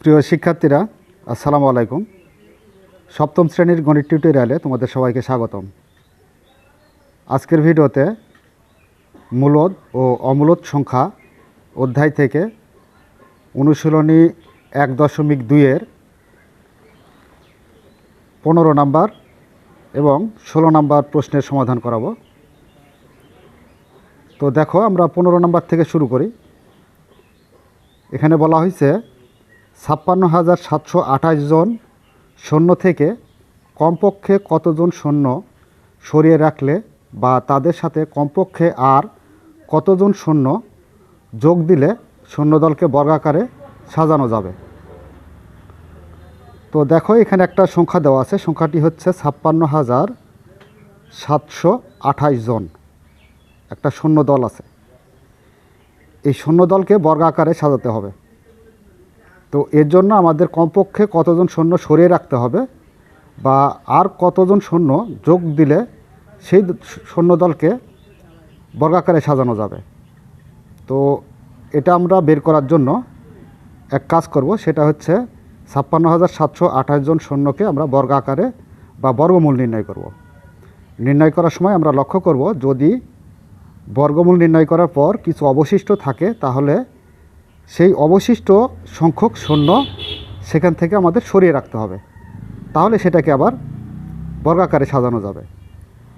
প্রিয় শিক্ষার্থীরা, আসসালামু আলাইকুম। সপ্তম শ্রেণির গণিত টিউটোরিয়ালে তোমাদের সবাইকে স্বাগতম। আজকের ভিডিওতে মূলদ ও অমূলদ সংখ্যা অধ্যায় থেকে অনুশীলনী এক দশমিক দুইয়ের পনেরো নাম্বার এবং ষোলো নাম্বার প্রশ্নের সমাধান করাবো। তো দেখো, আমরা পনেরো নাম্বার থেকে শুরু করি। এখানে বলা হয়েছে ছাপ্পান্ন হাজার সাতশো আঠাশ জন সৈন্য থেকে কমপক্ষে কতজন সৈন্য সরিয়ে রাখলে বা তাদের সাথে কমপক্ষে আর কতজন সৈন্য যোগ দিলে সৈন্যদলকে বর্গাকারে সাজানো যাবে? তো দেখো, এখানে একটা সংখ্যা দেওয়া আছে। সংখ্যাটি হচ্ছে ছাপ্পান্ন হাজার সাতশো আঠাশ জন একটা সৈন্য দল আছে। এই সৈন্যদলকে বর্গাকারে সাজাতে হবে। তো এর জন্য আমাদের কমপক্ষে কতজন সৈন্য সরিয়ে রাখতে হবে বা আর কতজন সৈন্য যোগ দিলে সেই সৈন্যদলকে বর্গাকারে সাজানো যাবে। তো এটা আমরা বের করার জন্য এক কাজ করব, সেটা হচ্ছে ছাপ্পান্ন হাজার সাতশো আঠাশ জন সৈন্যকে আমরা বর্গাকারে বা বর্গমূল নির্ণয় করব। নির্ণয় করার সময় আমরা লক্ষ্য করব, যদি বর্গমূল নির্ণয় করার পর কিছু অবশিষ্ট থাকে, তাহলে সেই অবশিষ্ট সংখ্যক শূন্য সেখান থেকে আমাদের সরিয়ে রাখতে হবে। তাহলে সেটাকে আবার বর্গাকারে সাজানো যাবে।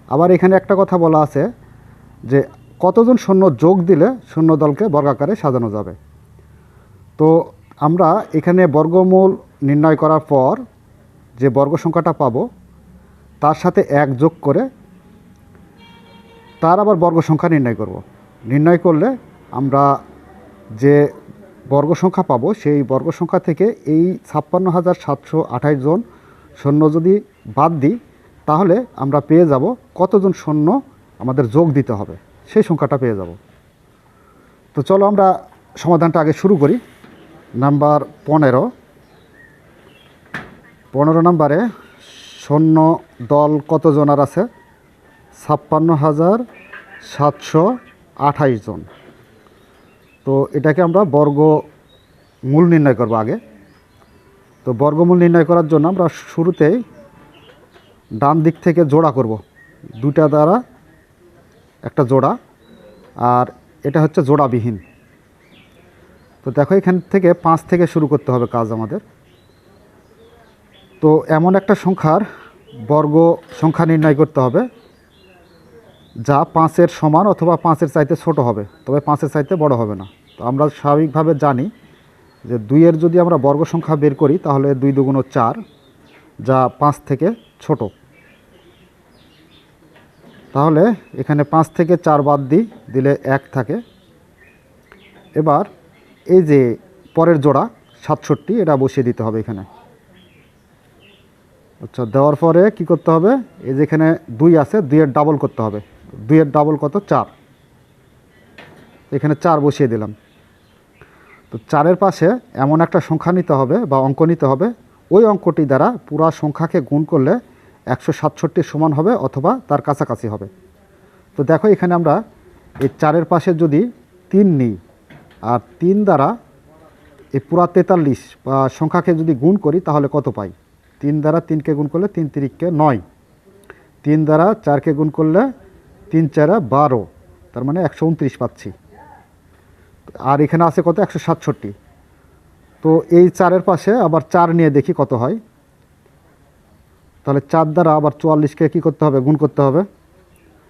আবার এখানে একটা কথা বলা আছে যে কতজন শূন্য যোগ দিলে শূন্য দলকে বর্গাকারে সাজানো যাবে। তো আমরা এখানে বর্গমূল নির্ণয় করার পর যে বর্গ সংখ্যাটা পাবো, তার সাথে এক যোগ করে তার আবার বর্গ সংখ্যা নির্ণয় করব। নির্ণয় করলে আমরা যে বর্গ সংখ্যা পাবো, সেই বর্গ সংখ্যা থেকে এই ছাপ্পান্ন হাজার সাতশো আঠাশ জন সৈন্য যদি বাদ দিই, তাহলে আমরা পেয়ে যাব কতজন সৈন্য আমাদের যোগ দিতে হবে, সেই সংখ্যাটা পেয়ে যাব। তো চলো আমরা সমাধানটা আগে শুরু করি। নাম্বার পনেরো। পনেরো নাম্বারে সৈন্য দল কতজনার আছে? ছাপ্পান্ন হাজার সাতশো আঠাইশ জন। তো এটাকে আমরা বর্গ মূল নির্ণয় করব আগে। তো বর্গমূল নির্ণয় করার জন্য আমরা শুরুতেই ডান দিক থেকে জোড়া করব। দুটা দ্বারা একটা জোড়া, আর এটা হচ্ছে জোড়াবিহীন। তো দেখো এখান থেকে পাঁচ থেকে শুরু করতে হবে কাজ আমাদের। তো এমন একটা সংখ্যার বর্গ সংখ্যা নির্ণয় করতে হবে। যা পাঁচের সমান অথবা পাঁচের চাইতে ছোট হবে, তবে পাঁচের চাইতে বড় হবে না। তো আমরা স্বাভাবিকভাবে জানি যে দুইয়ের যদি আমরা বর্গ সংখ্যা বের করি, তাহলে দুই দুগুণ চার যা পাঁচ থেকে ছোট। তাহলে এখানে পাঁচ থেকে চার বাদ দিই, দিলে এক থাকে। এবার এই যে পরের জোড়া, সাতষট্টি, এটা বসিয়ে দিতে হবে এখানে। আচ্ছা দেওয়ার পরে কি করতে হবে? এই যেখানে দুই আছে, দুইয়ের ডাবল করতে হবে। দুইয়ের ডাবল কত? চার। এখানে চার বসিয়ে দিলাম। তো চারের পাশে এমন একটা সংখ্যা নিতে হবে বা অঙ্ক নিতে হবে। ওই অঙ্কটি দ্বারা পুরা সংখ্যাকে গুণ করলে একশো সাতষট্টির সমান হবে অথবা তার কাছাকাছি হবে। তো দেখো এখানে আমরা এই চারের পাশে যদি তিন নিই আর তিন দ্বারা এই পুরা তেতাল্লিশ, বা সংখ্যাকে যদি গুণ করি তাহলে কত পাই? তিন দ্বারা তিনকে গুণ করলে তিন তিরিককে নয়। তিন দ্বারা চারকে গুণ করলে তিন চারা বারো, তার মানে একশো উনত্রিশ পাচ্ছি। আর এখানে আছে কত? একশো সাতষট্টি। তো এই চারের পাশে আবার চার নিয়ে দেখি কত হয়। তাহলে চার দ্বারা আবার চুয়াল্লিশকে কী করতে হবে? গুণ করতে হবে।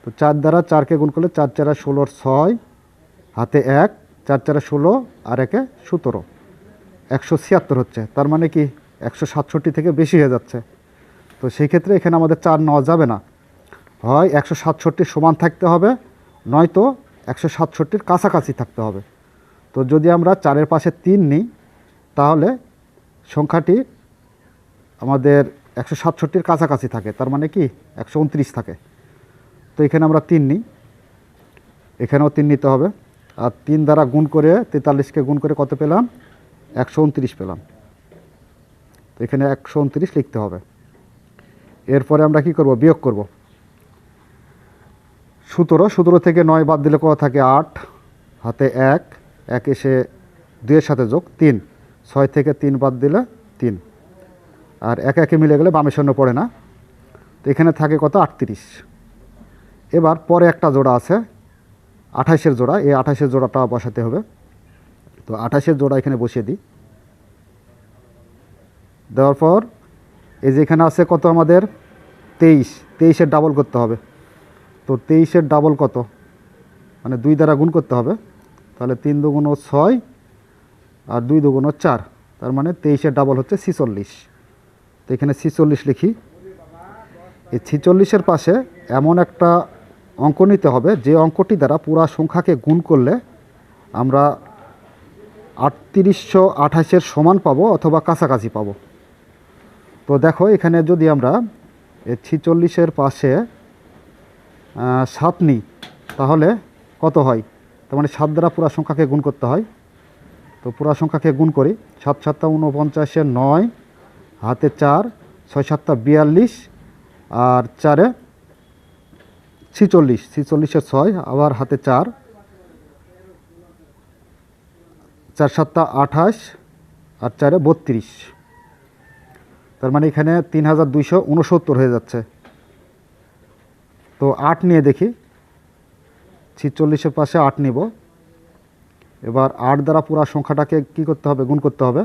তো চার দ্বারা চারকে গুণ করলে চার চারা ষোলোর ছয়, হাতে এক, চার চারা ষোলো, আর একে সতেরো। একশো ছিয়াত্তর হচ্ছে। তার মানে কি? একশো সাতষট্টি থেকে বেশি হয়ে যাচ্ছে। তো সেই ক্ষেত্রে এখানে আমাদের চার নেওয়া যাবে না। হয় একশো সাতষট্টির সমান থাকতে হবে, নয়তো একশো সাতষট্টির কাছাকাছি থাকতে হবে। তো যদি আমরা চারের পাশে তিন নিই, তাহলে সংখ্যাটি আমাদের একশো সাতষট্টির কাছাকাছি থাকে, তার মানে কি? একশো উনত্রিশ থাকে। তো এখানে আমরা তিন নিই। এখানেও তিন নিতে হবে। আর তিন দ্বারা গুণ করে তেতাল্লিশকে গুণ করে কত পেলাম? একশো উনত্রিশ পেলাম। তো এখানে একশো উনত্রিশ লিখতে হবে। এরপরে আমরা কি করব? বিয়োগ করব। সতেরো সতেরো থেকে নয় বাদ দিলে কত থাকে? আট, হাতে এক এক এসে দুইয়ের সাথে যোগ তিন, ছয় থেকে তিন বাদ দিলে তিন। আর একে একে মিলে গেলে বামে শূন্য পড়ে না। তো এখানে থাকে কত? আটত্রিশ। এবার পরে একটা জোড়া আছে, আঠাশের জোড়া। এই আঠাশের জোড়াটা বসাতে হবে। তো আঠাশের জোড়া এখানে বসিয়ে দিই। দেওয়ার পর এই যে এখানে আছে কত আমাদের? তেইশ। তেইশের ডাবল করতে হবে। তো তেইশের ডাবল কত? মানে দুই দ্বারা গুণ করতে হবে। তাহলে তিন দুগুণ ছয় আর দুই দুগুণ চার। তার মানে তেইশের ডাবল হচ্ছে ছিচল্লিশ। তো এখানে ছিচল্লিশ লিখি। এই ছিচল্লিশের পাশে এমন একটা অঙ্ক নিতে হবে, যে অঙ্কটি দ্বারা পুরা সংখ্যাকে গুণ করলে আমরা আটত্রিশশো আঠাশের সমান পাবো অথবা কাছাকাছি পাবো। তো দেখো, এখানে যদি আমরা এই ছিচল্লিশের পাশে সাত নিই তাহলে কত হয়? তার মানে সাত দ্বারা পুরা সংখ্যাকে গুণ করতে হয়। তো পুরা সংখ্যাকে গুণ করি, সাত সাতটা উনপঞ্চাশে নয়, হাতে চার, ছয় সাতটা বিয়াল্লিশ, আর চারে ছিচল্লিশ ছিচল্লিশে ছয়, আবার হাতে চার চার সাতটা আঠাশ, আর চারে বত্রিশ। তার মানে এখানে তিন হাজার দুইশো উনসত্তর হয়ে যাচ্ছে। তো আট নিয়ে দেখি। ছিচল্লিশের পাশে আট নিব। এবার আট দ্বারা পুরা সংখ্যাটাকে কি করতে হবে? গুণ করতে হবে।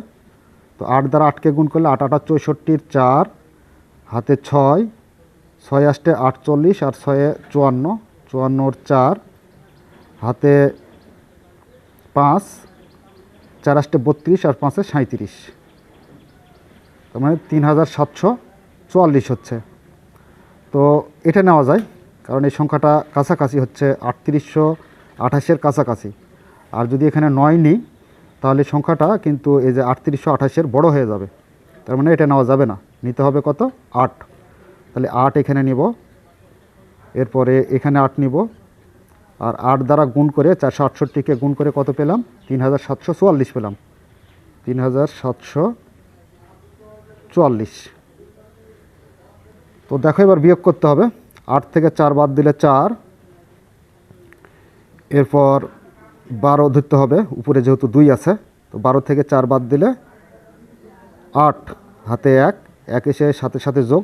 তো আট দ্বারা আটকে গুণ করলে আট, আটা চৌষট্টির চার, হাতে ছয় ছয় আষ্টে আটচল্লিশ আর ছয়ে চুয়ান্ন। চুয়ান্নর চার, হাতে পাঁচ, চার আষ্টে বত্রিশ আর পাঁচে সাঁত্রিশ তার মানে তিন হাজার সাতশো চুয়াল্লিশ হচ্ছে। তো এটা নেওয়া যায়। কারণ এই সংখ্যাটা কাছাকাছি হচ্ছে আটত্রিশশো আঠাশের কাছাকাছি। আর যদি এখানে নয় নিই, তাহলে সংখ্যাটা কিন্তু এই যে আটত্রিশশো আঠাশের বড় হয়ে যাবে। তার মানে এটা নেওয়া যাবে না। নিতে হবে কত? আট। তাহলে আট এখানে নিব। এরপরে এখানে আট নিব। আর আট দ্বারা গুণ করে চারশো আটষট্টিকে গুণ করে কত পেলাম? তিন হাজার সাতশো চুয়াল্লিশ পেলাম। তিন হাজার সাতশো চুয়াল্লিশ। তো দেখো এবার বিয়োগ করতে হবে। আট থেকে চার বাদ দিলে চার। এরপর বারো ধরতে হবে, উপরে যেহেতু দুই আছে, তো বারো থেকে চার বাদ দিলে আট, হাতে এক এক এসে সাথে সাথে যোগ।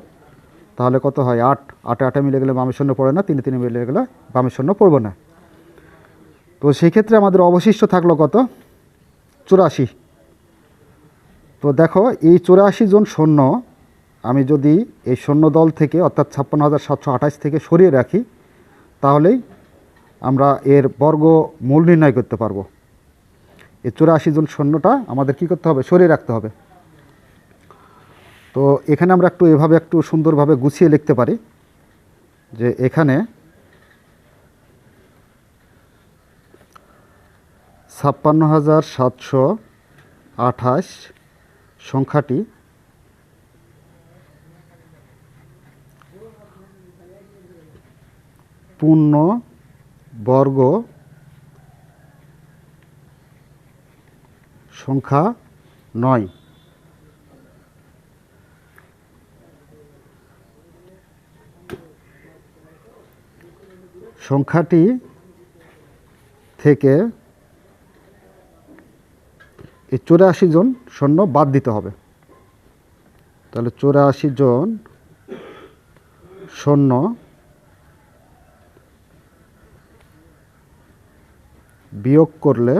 তাহলে কত হয়? আট, আটে আটে মিলে গেলে বামের শূন্য পড়ে না, তিনে তিনে মিলে গেলে বামের শূন্য পড়বে না। তো সেই ক্ষেত্রে আমাদের অবশিষ্ট থাকল কত? চুরাশি। তো দেখো, এই চুরাশি জন সৈন্য আমি যদি এই সৈন্য দল থেকে, অর্থাৎ ছাপ্পান্ন হাজার সাতশো আঠাশ থেকে সরিয়ে রাখি, তাহলেই আমরা এর বর্গ মূল নির্ণয় করতে পারব। এই চুরাশি জন সৈন্যটা আমাদের কি করতে হবে? সরিয়ে রাখতে হবে। তো এখানে আমরা একটু এভাবে একটু সুন্দরভাবে গুছিয়ে লিখতে পারি যে এখানে ছাপ্পান্ন হাজার সাতশো আঠাশ সংখ্যাটি পূর্ণ বর্গ সংখ্যা নয়। সংখ্যাটি থেকে এই চৌরাশি জন সৈন্য বাদ দিতে হবে। তাহলে চৌরাশি জন সৈন্য বিয়োগ করলে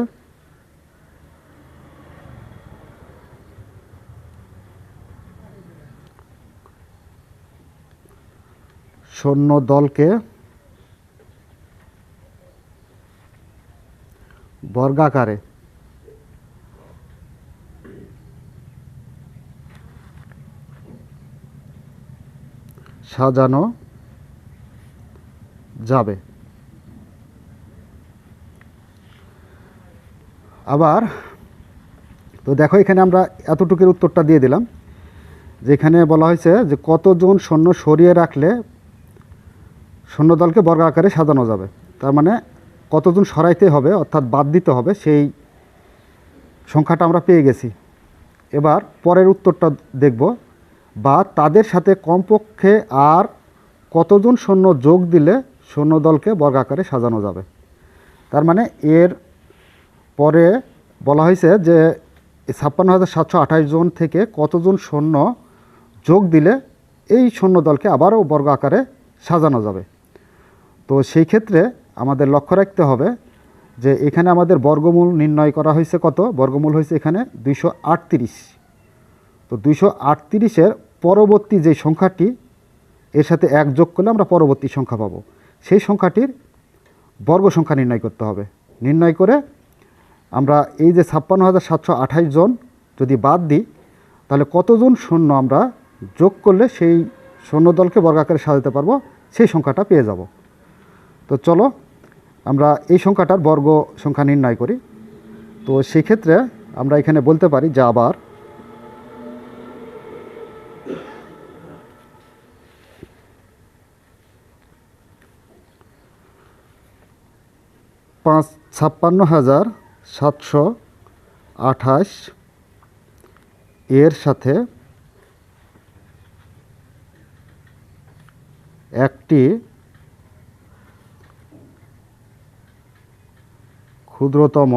সৈন্য দলকে বর্গাকারে সাজানো যাবে। আবার, তো দেখো এখানে আমরা এতটুকুর উত্তরটা দিয়ে দিলাম, যেখানে বলা হয়েছে যে কতজন সৈন্য সরিয়ে রাখলে সৈন্যদলকে বর্গ আকারে সাজানো যাবে। তার মানে কতজন সরাইতে হবে, অর্থাৎ বাদ দিতে হবে, সেই সংখ্যাটা আমরা পেয়ে গেছি। এবার পরের উত্তরটা দেখব, বা তাদের সাথে কমপক্ষে আর কতজন সৈন্য যোগ দিলে সৈন্যদলকে বর্গাকারে সাজানো যাবে। তার মানে এর পরে বলা হয়েছে যে ছাপ্পান্ন হাজার সাতশো আঠাশ জন থেকে কতজন সৈন্য যোগ দিলে এই সৈন্য দলকে আবারও বর্গ আকারে সাজানো যাবে। তো সেই ক্ষেত্রে আমাদের লক্ষ্য রাখতে হবে যে এখানে আমাদের বর্গমূল নির্ণয় করা হয়েছে কত? বর্গমূল হয়েছে এখানে দুইশো আটত্রিশ। তো দুইশো আটত্রিশের পরবর্তী যে সংখ্যাটি, এর সাথে এক যোগ করলে আমরা পরবর্তী সংখ্যা পাবো। সেই সংখ্যাটির বর্গ সংখ্যা নির্ণয় করতে হবে। নির্ণয় করে আমরা এই যে ছাপ্পান্ন হাজার সাতশো আঠাশ জন যদি বাদ দিই, তাহলে কতজন সৈন্য আমরা যোগ করলে সেই সৈন্য দলকে বর্গাকারে সাজাতে পারব? সেই সংখ্যাটা পেয়ে যাব। তো চলো, আমরা এই সংখ্যাটার বর্গ সংখ্যা নির্ণয় করি। তো সেক্ষেত্রে আমরা এখানে বলতে পারি যে আবার পাঁচ ছাপ্পান্ন হাজার সাতশো আঠাশ এর সাথে একটি ক্ষুদ্রতম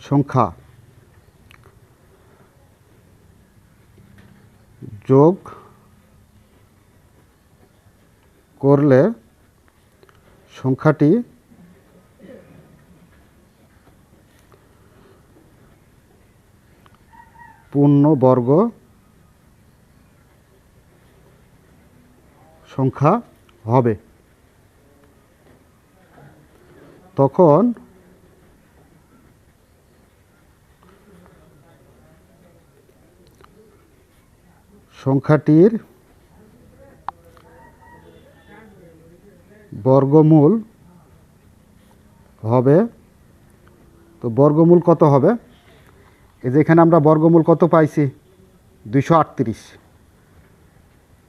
সংখ্যা যোগ করলে সংখ্যাটি পূর্ণবর্গ সংখ্যা হবে। তখন সংখ্যাটির বর্গমূল হবে তো বর্গমূল কত হবে? এই যে এখানে আমরা বর্গমূল কত পাইছি? দুইশো আটত্রিশ।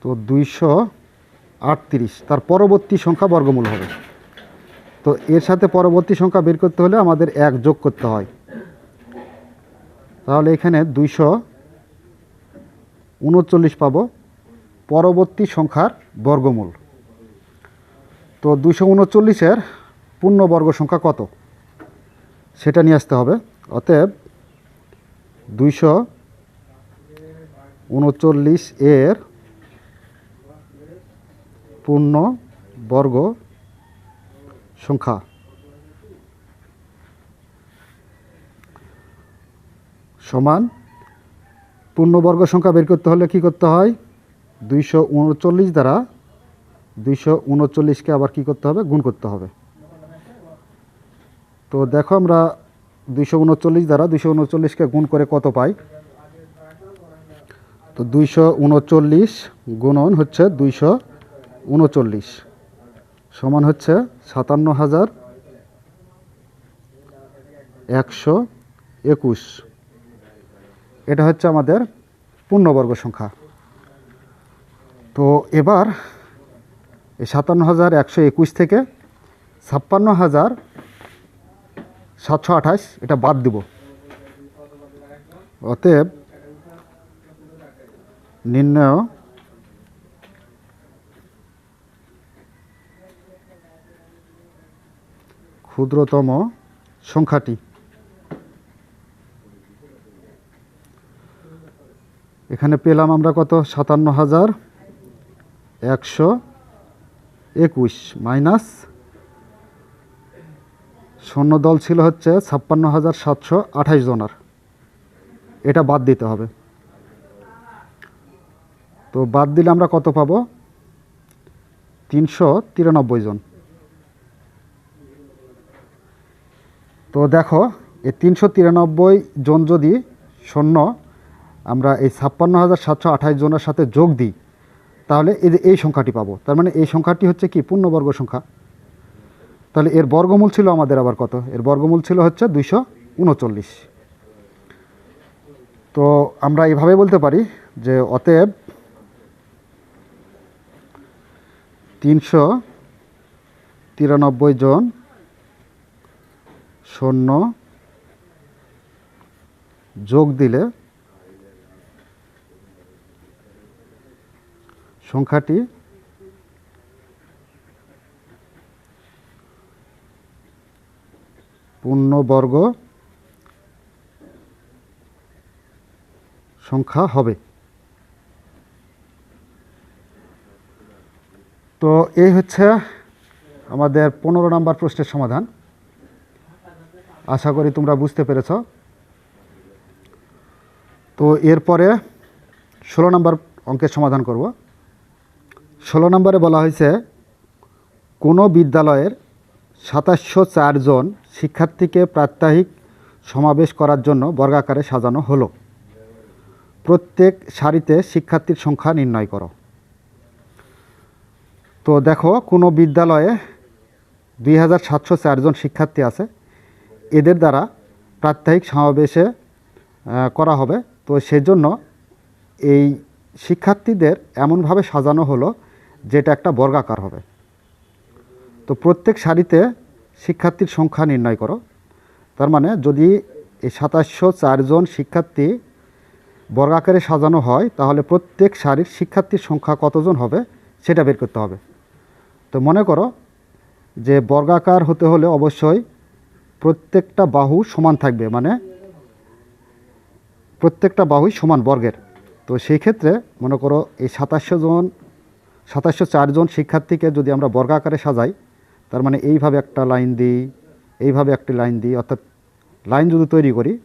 তো দুইশো আটত্রিশ। তার পরবর্তী সংখ্যা বর্গমূল হবে। তো এর সাথে পরবর্তী সংখ্যা বের করতে হলে আমাদের এক যোগ করতে হয়। তাহলে এখানে দুইশো উনচল্লিশ পাবো। পরবর্তী সংখ্যার বর্গমূল। তো দুইশো উনচল্লিশের পূর্ণবর্গ সংখ্যা কত? সেটা নিয়ে আসতে হবে। অতএব দুইশো উনচল্লিশ এর পূর্ণ বর্গ সংখ্যা। সমান পূর্ণবর্গ সংখ্যা বের করতে হলে কি করতে হয়? দুইশো উনচল্লিশ দ্বারা দুইশো উনচল্লিশকে আবার কি করতে হবে? গুণ করতে হবে। তো দেখো আমরা দুইশো উনচল্লিশ দ্বারা দুইশো উনচল্লিশকে গুণ করে কত পাই? তো দুইশো উনচল্লিশ গুণন হচ্ছে দুইশো উনচল্লিশ। সমান হচ্ছে সাতান্ন হাজার একশো একুশ। এটা হচ্ছে আমাদের পূর্ণবর্গ সংখ্যা। তো এবার এই সাতান্ন হাজার একশো একুশ থেকে ছাপ্পান্ন হাজার সাতশো আঠাশ, এটা বাদ দিব। অতএব নির্ণয় ক্ষুদ্রতম সংখ্যাটি। এখানে পেলাম আমরা কত? সাতান্ন হাজার একশো একুশ মাইনাস সৈন্যদল ছিল হচ্ছে ছাপ্পান্ন হাজার সাতশো আঠাশ জনার। এটা বাদ দিতে হবে। তো বাদ দিলে আমরা কত পাব? তিনশো তিরানব্বই জন। তো দেখো, এই তিনশো তিরানব্বই জন যদি সৈন্য আমরা এই ছাপ্পান্ন হাজার সাতশো আঠাশ জনের সাথে যোগ দিই, তাহলে এই সংখ্যাটি পাবো। তার মানে এই সংখ্যাটি হচ্ছে কি? পূর্ণবর্গ সংখ্যা। তাহলে এর বর্গমূল ছিল আমাদের আবার কত? এর বর্গমূল ছিল হচ্ছে দুইশো উনচল্লিশ। তো আমরা এইভাবে বলতে পারি যে অতএব তিনশো তিরানব্বই জন শূন্য যোগ দিলে সংখ্যাটি পূর্ণবর্গ সংখ্যা হবে। তো এই হচ্ছে আমাদের পনেরো নম্বর প্রশ্নের সমাধান। আশা করি তোমরা বুঝতে পেরেছ। তো এরপরে ষোলো নম্বর অঙ্কের সমাধান করব। ষোলো নম্বরে বলা হয়েছে, কোনো বিদ্যালয়ের সাতাশশো চারজন শিক্ষার্থীকে প্রাত্যহিক সমাবেশ করার জন্য বর্গাকারে সাজানো হলো। প্রত্যেক সারিতে শিক্ষার্থীর সংখ্যা নির্ণয় করো। তো দেখো, কোনো বিদ্যালয়ে দুই হাজার সাতশো চারজন শিক্ষার্থী আছে। এদের দ্বারা প্রাত্যহিক সমাবেশে করা হবে। তো সেজন্য এই শিক্ষার্থীদের এমনভাবে সাজানো হলো, যেটা একটা বর্গাকার হবে। তো প্রত্যেক সারিতে শিক্ষার্থীর সংখ্যা নির্ণয় করো। তার মানে যদি এই সাতাশশো চারজন শিক্ষার্থী বর্গাকারে সাজানো হয়, তাহলে প্রত্যেক সারির শিক্ষার্থীর সংখ্যা কতজন হবে সেটা বের করতে হবে। তো মনে করো যে বর্গাকার হতে হলে অবশ্যই প্রত্যেকটা বাহু সমান থাকবে মানে প্রত্যেকটা বাহুই সমান বর্গের। তো সেই ক্ষেত্রে মনে করো এই সাতাশশো জন, সাতাশশো চারজন শিক্ষার্থীকে যদি আমরা বর্গাকারে সাজাই তার মানে এইভাবে একটা লাইন দিই, এইভাবে একটি লাইন দিই, অর্থাৎ লাইন যদি তৈরি করি,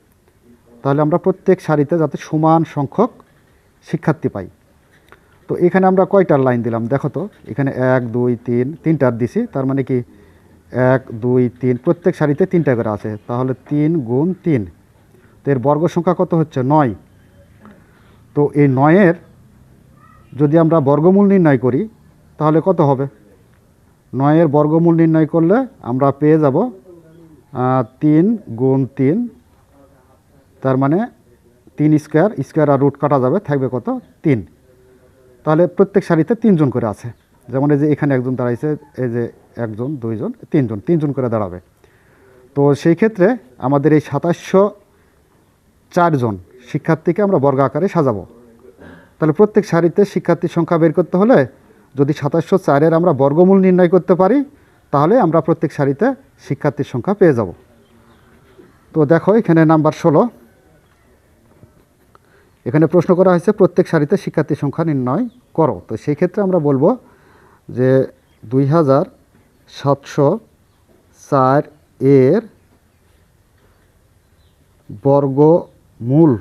তাহলে আমরা প্রত্যেক সারিতে যাতে সমান সংখ্যক শিক্ষার্থী পাই। তো এখানে আমরা কয়টার লাইন দিলাম? দেখো তো, এখানে এক, দুই, তিন তিনটার দিছি, তার মানে কি এক, দুই, তিন, প্রত্যেক সারিতে তিনটা করে আছে, তাহলে তিন গুণ তিন। তো এর বর্গ সংখ্যা কত হচ্ছে? নয়। তো এই নয়ের যদি আমরা বর্গমূল নির্ণয় করি, তাহলে কত হবে? নয়ের বর্গমূল নির্ণয় করলে আমরা পেয়ে যাব তিন গুণ তিন, তার মানে তিন স্কোয়ার স্কোয়ার আর রুট কাটা যাবে, থাকবে কত? তিন। তাহলে প্রত্যেক সারিতে তিনজন করে আছে। যেমন এই যে এখানে একজন দাঁড়াইছে, এই যে একজন, দুইজন, তিনজন তিনজন করে দাঁড়াবে। তো সেই ক্ষেত্রে আমাদের এই সাতাশশো চারজন শিক্ষার্থীকে আমরা বর্গ আকারে সাজাবো। তাহলে প্রত্যেক সারিতে শিক্ষার্থীর সংখ্যা বের করতে হলে যদি সাতাশশো চারের আমরা বর্গমূল নির্ণয় করতে পারি, তাহলে আমরা প্রত্যেক সারিতে শিক্ষার্থীর সংখ্যা পেয়ে যাব। তো দেখো, এখানে নাম্বার ষোলো। এখানে প্রশ্ন করা হয়েছে, প্রত্যেক সারিতে শিক্ষার্থীর সংখ্যা নির্ণয় করো। তো সেই ক্ষেত্রে আমরা বলব যে দুই হাজার সাতশো চার এর বর্গমূল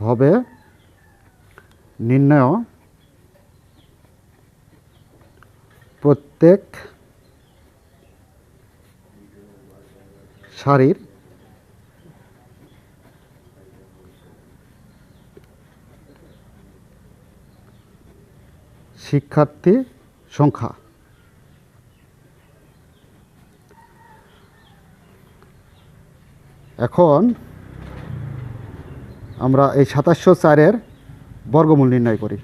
হবে নির্ণয় প্রত্যেক সারির শিক্ষার্থী সংখ্যা। এখন আমরা এই সাতাশশো চারের বর্গমূল নির্ণয় করি।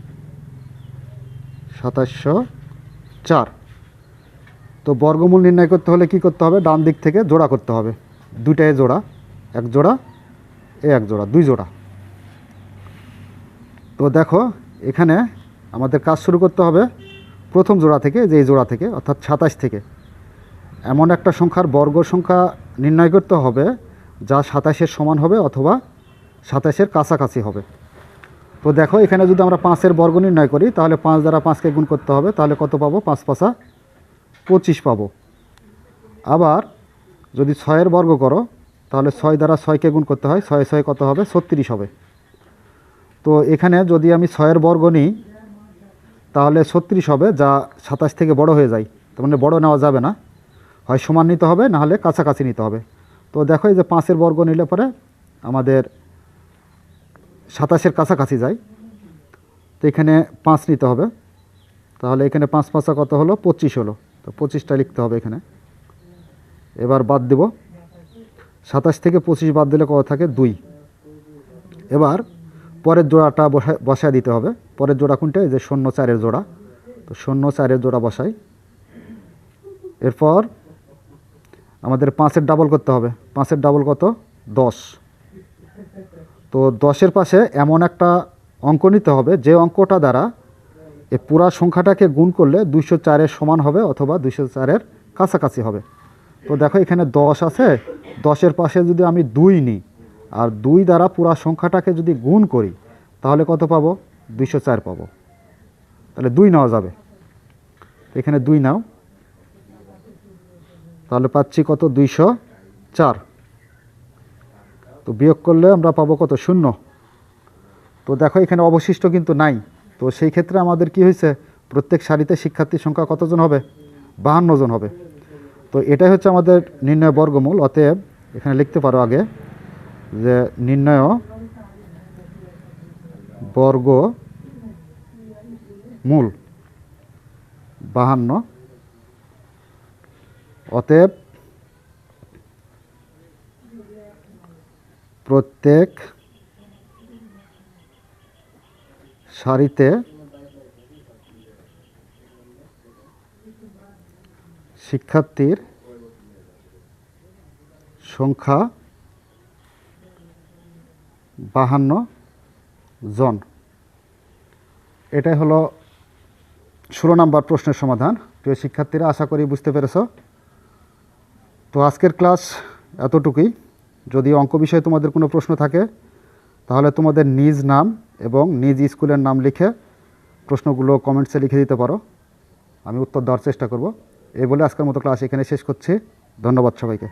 সাতাশশো চার। তো বর্গমূল নির্ণয় করতে হলে কি করতে হবে? ডান দিক থেকে জোড়া করতে হবে। দুইটায় জোড়া, এক জোড়া, এ এক জোড়া, দুই জোড়া। তো দেখো, এখানে আমাদের কাজ শুরু করতে হবে প্রথম জোড়া থেকে, যে জোড়া থেকে, অর্থাৎ সাতাশ থেকে। এমন একটা সংখ্যার বর্গ সংখ্যা নির্ণয় করতে হবে, যা সাতাশের সমান হবে অথবা সাতাশের কাছাকাছি হবে। তো দেখো, এখানে যদি আমরা পাঁচের বর্গ নির্ণয় করি, তাহলে পাঁচ দ্বারা পাঁচকে গুণ করতে হবে, তাহলে কত পাবো? পাঁচ পাঁচা পঁচিশ পাবো। আবার যদি ছয়ের বর্গ করো, তাহলে ছয় দ্বারা ছয়কে গুণ করতে হয়, ছয় ছয় কত হবে? ছত্রিশ হবে। তো এখানে যদি আমি ছয়ের বর্গ নিই, তাহলে ছত্রিশ হবে, যা সাতাশ থেকে বড় হয়ে যায়। তার মানে বড় নেওয়া যাবে না। হয় সমান নিতে হবে, না হলে কাছাকাছি নিতে হবে। তো দেখো এই যে পাঁচের বর্গ নিলে পরে আমাদের সাতাশের কাছাকাছি যায়। তো এখানে পাঁচ নিতে হবে। তাহলে এখানে পাঁচ পাঁচা কত হলো? পঁচিশ হলো। তো পঁচিশটা লিখতে হবে এখানে। এবার বাদ দেব। সাতাশ থেকে পঁচিশ বাদ দিলে কত থাকে? দুই। এবার পরের জোড়াটা বসা বসায় দিতে হবে। পরের জোড়া কোনটা? যে শূন্য চারের জোড়া। তো শূন্য চারের জোড়া বসাই। এরপর আমাদের পাঁচের ডাবল করতে হবে। পাঁচের ডাবল কত? দশ। তো দশের পাশে এমন একটা অঙ্ক নিতে হবে যে অঙ্কটা দ্বারা এই পুরা সংখ্যাটাকে গুণ করলে দুইশো চারের সমান হবে অথবা দুইশো চারের কাছাকাছি হবে। তো দেখো এখানে দশ আছে। দশের পাশে যদি আমি দুই নিই আর দুই দ্বারা পুরা সংখ্যাটাকে যদি গুণ করি, তাহলে কত পাবো? দুইশো চার পাবো। তাহলে দুই নেওয়া যাবে। এখানে দুই নাও। তাহলে পাচ্ছি কত? দুইশো চার। তো বিয়োগ করলে আমরা পাবো কত? শূন্য। তো দেখো এখানে অবশিষ্ট কিন্তু নাই। তো সেই ক্ষেত্রে আমাদের কি হয়েছে? প্রত্যেক সারিতে শিক্ষার্থীর সংখ্যা কতজন হবে? বাহান্ন জন হবে। তো এটাই হচ্ছে আমাদের নির্ণয় বর্গমূল, অতএব এখানে লিখতে পারো আগে যে নির্ণয় বর্গ মূল বাহান্ন। অতএব প্রত্যেক সারিতে শিক্ষার্থীর সংখ্যা বাহান্ন জন। এটাই হলো ষোলো নম্বর প্রশ্নের সমাধান। প্রিয় শিক্ষার্থীরা, আশা করি বুঝতে পেরেছ। তো আজকের ক্লাস এতটুকুই। যদি অঙ্ক বিষয়ে তোমাদের কোনো প্রশ্ন থাকে, তাহলে তোমাদের নিজ নাম এবং নিজ স্কুলের নাম লিখে প্রশ্নগুলো কমেন্টসে লিখে দিতে পারো। আমি উত্তর দেওয়ার চেষ্টা করব। এই বলে আজকের মতো ক্লাস এখানে শেষ করছি। ধন্যবাদ সবাইকে।